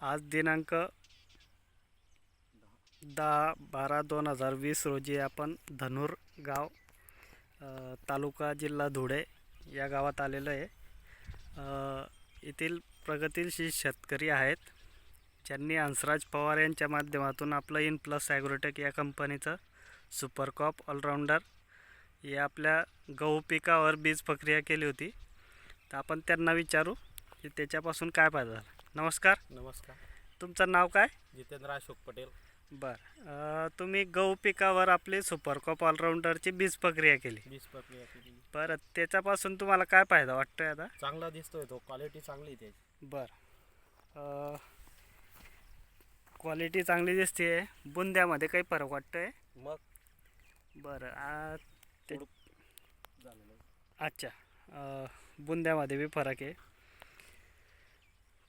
आज दिनांक दहा बारा दोन हजार वीस रोजी आपण धनूर गाव तालुका जिल्हा धुळे या गावात आलेलो आहे. येथील प्रगतीशील शेतकरी आहेत. ज्यांनी हंसराज पवार यांच्या माध्यमातून आपलं इन प्लस ॲग्रोटेक या कंपनीचं सुपरकॉप ऑलराऊंडर या आपल्या गहू पिकावर बीज प्रक्रिया केली होती. तर आपण त्यांना विचारू की त्याच्यापासून काय फायदा झाला? नमस्कार. नमस्कार. तुमचं नाव काय? जितेंद्र अशोक पटेल. बरं. तुम्ही गहू पिकावर आपली सुपर कॉप ऑलराऊंडरची बीज प्रक्रिया केली. वीज प्रक्रिया केली. बरं त्याच्यापासून तुम्हाला काय फायदा वाटतोय आता? चांगला दिसतोय तो क्वालिटी चांगली त्याची. बरं. क्वालिटी चांगली दिसते बुंद्यामध्ये काही फरक वाटतोय? मग? बरं ते. अच्छा. बुंद्यामध्ये बी फरक आहे.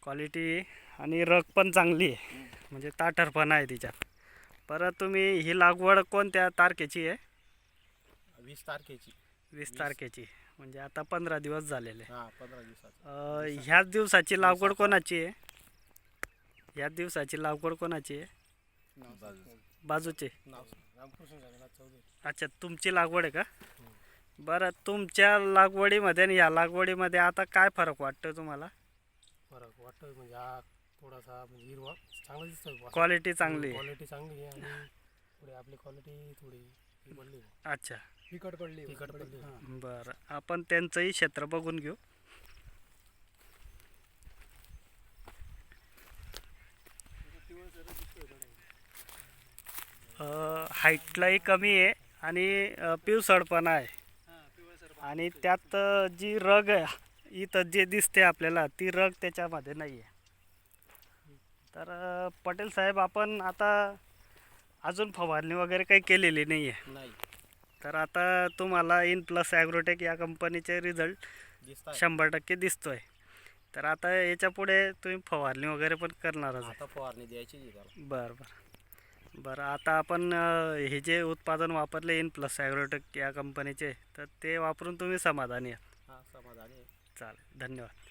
क्वालिटी आणि रग पण चांगली आहे. म्हणजे ताठरपणा आहे तिच्यात. बरं तुम्ही ही लागवड कोणत्या तारखेची आहे? वीस तारखेची. वीस तारखेची. म्हणजे आता पंधरा दिवस झालेले. हा पंधरा अ, ह्याच दिवसाची लागवड कोणाची आहे? ह्याच दिवसाची लागवड कोणाची आहे? बाजूचे. नाव रामकृष्ण जगन्नाथ चौधरी अच्छा तुमची लागवड आहे का? बरं तुमच्या लागवडीमध्ये आणि ह्या लागवडीमध्ये आता काय फरक वाटतो तुम्हाला? फरक वाटतोय म्हणजे हा थोडासा म्हणजे हिरवा चांगला दिसतोय क्वालिटी चांगली. आहे क्वालिटी चांगली आहे आणि थोडी आपली क्वालिटी थोडी ही पडली अच्छा. तिखट पडली तिखट पडली बरं. आपण त्यांचंही क्षेत्र बघून घेऊ. हाईटलाही कमी आहे आणि अ, पिवसळपणा आहे. आणि त्यात अ, जी रग आहे इथं जे दिसते आपल्याला ती रग त्याच्यामध्ये नाही आहे तर पटेल साहेब आपण आता अजून फवारणी वगैरे काही केलेली नाही आहे नाही. तर आता तुम्हाला इन प्लस ॲग्रोटेक या कंपनीचे रिझल्ट दिसत आहे शंभर टक्के दिसतोय. तर आता याच्यापुढे तुम्ही फवारणी वगैरे पण करणारच आहे. आता फवारणी द्यायची आहे बरं बरं. बरं आता आपण हे जे उत्पादन वापरले इन प्लस ॲग्रोटेक या कंपनीचे तर ते वापरून तुम्ही समाधानी आहात. समाधानी आहे. चालेल. धन्यवाद.